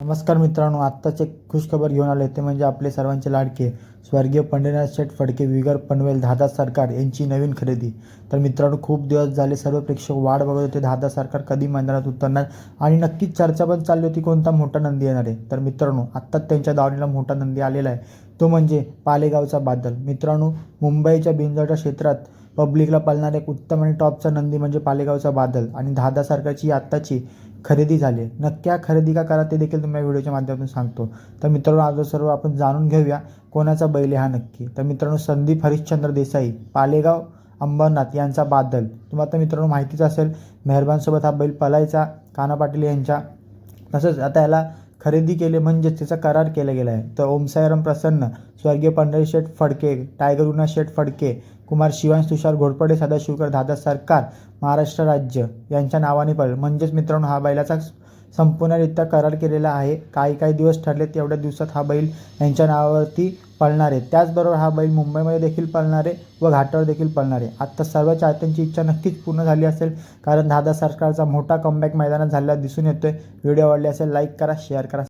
नमस्कार मित्रांनो आत्ताचे एक खुशखबर घेऊन आले. ते म्हणजे आपले सर्वांचे लाडके स्वर्गीय पंढरीनाथ शेठ फडके विगर पनवेल दादा सरकार यांची नवीन खरेदी. तर मित्रांनो खूप दिवस झाले सर्व प्रेक्षक वाढ बघत होते. दादा सरकार कधी मैदानात उतरणार? आणि नक्कीच चर्चा पण चालली होती कोणता मोठा नंदी येणार आहे? तर मित्रांनो आत्ताच त्यांच्या दावणीला मोठा नंदी आलेला आहे. तो म्हणजे पालेगावचा बादल. मित्रांनो मुंबईच्या बिंजोडच्या क्षेत्रात पब्लिकला पळणारा एक उत्तम आणि टॉपचा नंदी म्हणजे पालेगावचा बादल आणि दादा सरकारची आत्ताची खरेदी झाली आहे. नक्क्या खरेदी का करा ते देखील तुम्हाला व्हिडिओच्या माध्यमातून सांगतो. तर मित्रांनो आज सर्व आपण जाणून घेऊया कोणाचा बैल हा नक्की. तर मित्रांनो संदीप हरिश्चंद्र देसाई पालेगाव अंबरनाथ यांचा बादल. तुम्हाला तर मित्रांनो माहितीच असेल मेहरबानसोबत हा बैल पलायचा काना पाटील यांच्या. तसंच आता याला खरेदी केले म्हणजेच त्याचा करार केला गेला आहे. तर ओमसायराम प्रसन्न स्वर्गीय पंढरी शेठ फडके टायगर उना शेठ फडके कुमार शिवांश तुषार घोरपडे सदाशिवकर दादा सरकार महाराष्ट्र राज्य यांच्या नावाने पडेल. म्हणजेच मित्रांनो हा बैलाचा संपूर्णरित्या करार केलेला आहे. काही काही दिवस ठरले तेवढ्या दिवसात हा बैल यांच्या नावावरती पळणार आहे. त्याचबरोबर हा बैल मुंबईमध्ये देखील पळणार आहे व घाटावर देखील पळणार आहे. आत्ता सर्व चाहत्यांची इच्छा नक्कीच पूर्ण झाली असेल कारण दादा सरकारचा मोठा कमबॅक मैदानात झालेला दिसून येतोय. व्हिडिओ आवडले असेल लाईक करा शेअर करा.